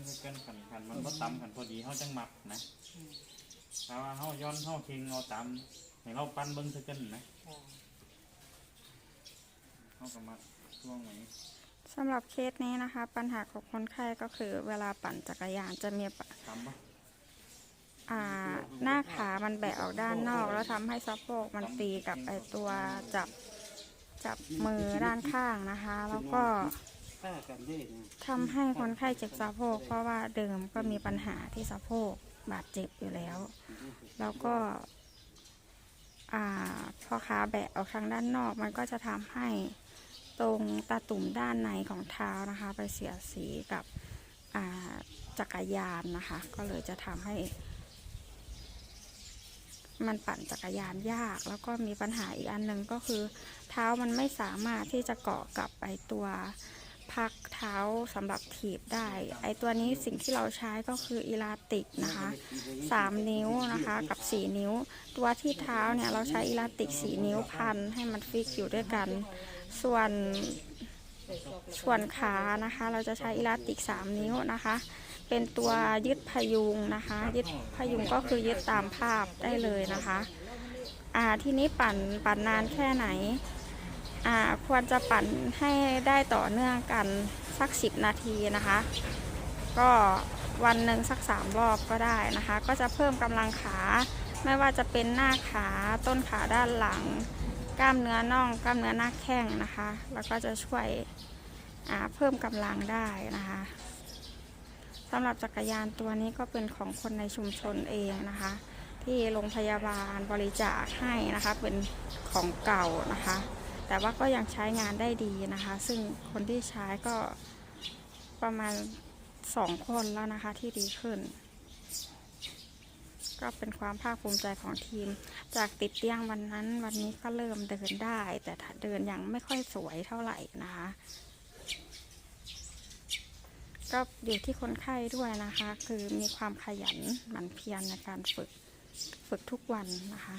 งคือกันขันขันมันบ่ตำขันพอดีเฮาจังมักนะถ้าว่าเฮาย้อนเฮาเค็งเอาตำให้เราปั้นเบิ่งคือกันนะค่ะเฮาก็มักช่วงไหนสำหรับเคสนี้นะคะ ปัญหาของคนไข้ก็คือ เวลาปั่นจักรยานจะมีปะตำบ่อ่าหน้าขามันแบะออกด้านนอก แล้วทำให้สะโพกมันตีกับไอตัวจับจับมือด้านข้างนะคะ แล้วก็ป้ากันได้นะ ทำให้คนไข้เจ็บสะโพกเพราะว่าเดิมก็มีปัญหาที่สะโพกบาดเจ็บอยู่แล้ว แล้วก็อ่าพอขาแบะออกทางด้านนอกมันก็จะทำให้ตรงตาตุ่มด้านในของเท้านะคะ ไปเสียดสีกับอ่าจักรยานนะคะ ก็เลยจะทำให้ มันปั่นจักรยานยาก แล้วก็มีปัญหาอีกอันหนึ่งก็คือ เท้ามันไม่สามารถที่จะเกาะกับไอตัว พักเท้าสำหรับถีบได้ ไอตัวนี้สิ่งที่เราใช้ก็คืออีลาติกนะคะสามนิ้วนะคะกับสี่นิ้ว ตัวที่เท้าเนี่ยเราใช้อีลาติกสี่นิ้วพันให้มันฟิกอยู่ด้วยกัน ส่วนส่วนขานะคะ เราจะใช้อีลาติกสามนิ้วนะคะ เป็นตัวยึดพยุงนะคะ ยึดพยุงก็คือยึดตามภาพได้เลยนะคะ อ่าทีนี้ปั่นปั่นนานแค่ไหน ควรจะปั่นให้ได้ต่อเนื่องกันสัก 10 นาทีนะคะ ก็วันหนึ่งสัก 3 รอบก็ได้นะคะ ก็จะเพิ่มกำลังขา ไม่ว่าจะเป็นหน้าขาต้นขาด้านหลัง กล้ามเนื้อน่อง กล้ามเนื้อหน้าแข้งนะคะ แล้วก็จะช่วยเพิ่มกำลังได้นะคะสำหรับจักรยานตัวนี้ก็เป็นของคนในชุมชนเองนะคะ ที่โรงพยาบาลบริจาคให้นะคะเป็นของเก่านะคะ แต่ว่าก็ยังใช้งานได้ดีนะคะ ซึ่งคนที่ใช้ก็ประมาณสองคนแล้วนะคะที่ดีขึ้น ก็เป็นความภาคภูมิใจของทีม จากติดเตียงวันนั้น วันนี้ก็เริ่มเดินได้ แต่เดินยังไม่ค่อยสวยเท่าไหร่นะคะ ก็อยู่ที่คนไข้ด้วยนะคะ คือมีความขยันหมั่นเพียรในการฝึกฝึกทุกวันนะคะ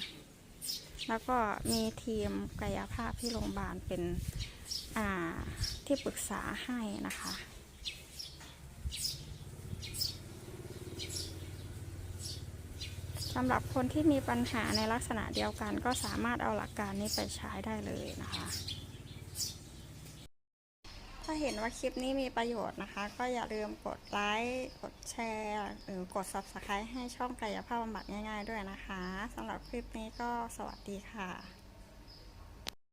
แล้วก็มีทีมกายภาพที่โรงพยาบาลเป็นอ่าที่ปรึกษาให้นะคะ สำหรับคนที่มีปัญหาในลักษณะเดียวกัน ก็สามารถเอาหลักการนี้ไปใช้ได้เลยนะคะาเห็นว่าคลิปนี้มีประโยชน์นะคะ ก็อย่าลืมกดไลค์กดแชร์หรือกด Subscribe ให้ช่องกายภาพบำบัดง่ายๆด้วยนะคะสำหรับคลิปนี้ก็สวัสดีค่ะ